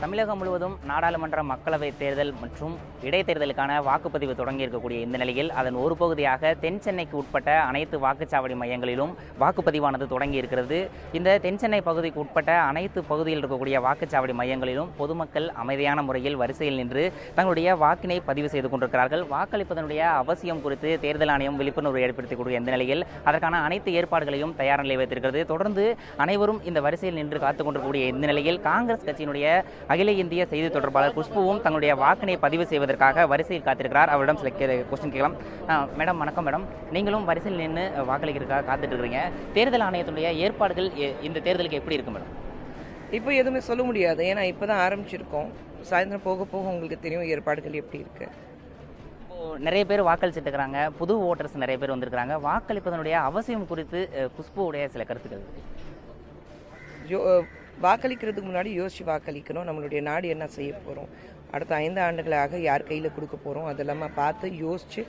தமிழகம் முழுவதும் நாடாளுமன்ற மக்களவைத் தேர்தல் மற்றும் இடைத்தேர்தலுக்கான வாக்குப்பதிவு தொடங்கி இருக்கக்கூடிய இந்த நிலையில் அதன் ஒரு பகுதியாக தென் சென்னைக்கு உட்பட்ட அனைத்து வாக்குச்சாவடி மையங்களிலும் வாக்குப்பதிவானது தொடங்கி இருக்கிறது இந்த தென் சென்னை பகுதிக்கு உட்பட்ட அனைத்து பகுதியில் இருக்கக்கூடிய வாக்குச்சாவடி மையங்களிலும் பொதுமக்கள் அமைதியான முறையில் வரிசையில் நின்று தங்களுடைய வாக்கினை பதிவு செய்து கொண்டிருக்கிறார்கள். வாக்களிப்பதனுடைய அவசியம் குறித்து தேர்தல் ஆணையம் விழிப்புணர்வு ஏற்படுத்தக்கூடிய இந்த நிலையில் அதற்கான அனைத்து ஏற்பாடுகளையும் தயார் நிலை வைத்திருக்கிறது. தொடர்ந்து அனைவரும் இந்த வரிசையில் நின்று காத்துக் கொண்டிருக்கக்கூடிய இந்த நிலையில் காங்கிரஸ் கட்சியினுடைய அகில இந்திய செய்தி தொடர்பாளர் குஷ்புவும் தங்களுடைய வாக்கினை பதிவு செய்வதற்காக வரிசையில் காத்திருக்கிறார். அவரிடம் சில கொஸ்டின் கேட்கலாம். மேடம் வணக்கம் மேடம். நீங்களும் வரிசையில் நின்று வாக்களிக்கிறதுக்காக காத்துட்டு இருக்கிறீங்க தேர்தல் ஆணையத்துடைய ஏற்பாடுகள் இந்த தேர்தலுக்கு எப்படி இருக்கு மேடம்? இப்போ எதுவுமே சொல்ல முடியாது. ஏன்னா இப்போ தான் ஆரம்பிச்சிருக்கோம். சாயந்தரம் போக போக உங்களுக்கு தெரியும் ஏற்பாடுகள் எப்படி இருக்கு. இப்போ நிறைய பேர் வாக்களிச்சிட்டு இருக்கிறாங்க. புது ஓட்டர்ஸ் நிறைய பேர் வந்திருக்கிறாங்க. வாக்களிப்பதனுடைய அவசியம் குறித்து குஷ்புவுடைய சில கருத்துக்கள். வாக்களிக்கிறதுக்கு முன்னாடி யோசிச்சு வாக்களிக்கணும். நம்மளுடைய நாடு என்ன செய்ய போகிறோம் அடுத்த ஐந்து ஆண்டுகளாக யார் கையில் கொடுக்க போகிறோம் அதெல்லாம பார்த்து யோசிச்சு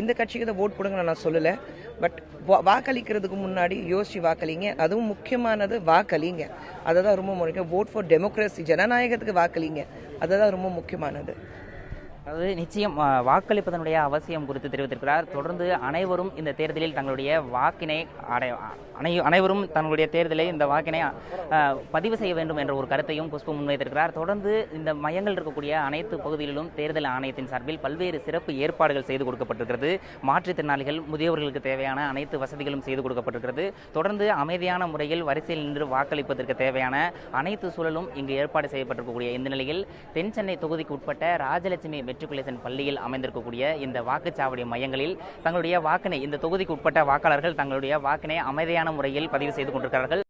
இந்த கட்சிக்கு தான் ஓட் கொடுங்க நான் சொல்லலை. பட் வாக்களிக்கிறதுக்கு முன்னாடி யோசிச்சு வாக்களிங்க. அதுவும் முக்கியமானது வாக்களிங்க. அதை தான் ரொம்ப முக்கியம். ஓட் ஃபார் டெமோக்ரஸி ஜனநாயகத்துக்கு வாக்களிங்க. அதுதான் ரொம்ப முக்கியமானது. அதாவது நிச்சயம் வாக்களிப்பதனுடைய அவசியம் குறித்து தெரிவித்திருக்கிறார். தொடர்ந்து அனைவரும் இந்த தேர்தலில் தங்களுடைய வாக்கினை அடை அனை அனைவரும் தங்களுடைய தேர்தலை இந்த வாக்கினை பதிவு செய்ய வேண்டும் என்ற ஒரு கருத்தையும் புஷ்பு முன்வைத்திருக்கிறார். தொடர்ந்து இந்த மையங்கள் இருக்கக்கூடிய அனைத்து பகுதிகளிலும் தேர்தல் ஆணையத்தின் சார்பில் பல்வேறு சிறப்பு ஏற்பாடுகள் செய்து கொடுக்கப்பட்டிருக்கிறது. மாற்றுத்திறனாளிகள் முதியவர்களுக்கு தேவையான அனைத்து வசதிகளும் செய்து கொடுக்கப்பட்டிருக்கிறது. தொடர்ந்து அமைதியான முறையில் வரிசையில் நின்று வாக்களிப்பதற்கு தேவையான அனைத்து சூழலும் இங்கு ஏற்பாடு செய்யப்பட்டிருக்கக்கூடிய இந்த நிலையில் தென் சென்னை தொகுதிக்கு உட்பட்ட ராஜலட்சுமி மெட்ரிகுலேஷன் பள்ளியில் அமைந்திருக்கக்கூடிய இந்த வாக்குச்சாவடி மையங்களில் தங்களுடைய வாக்கினை இந்த தொகுதிக்கு உட்பட்ட வாக்காளர்கள் தங்களுடைய வாக்கினை அமைதியான முறையில் பதிவு செய்து கொண்டிருக்கிறார்கள்.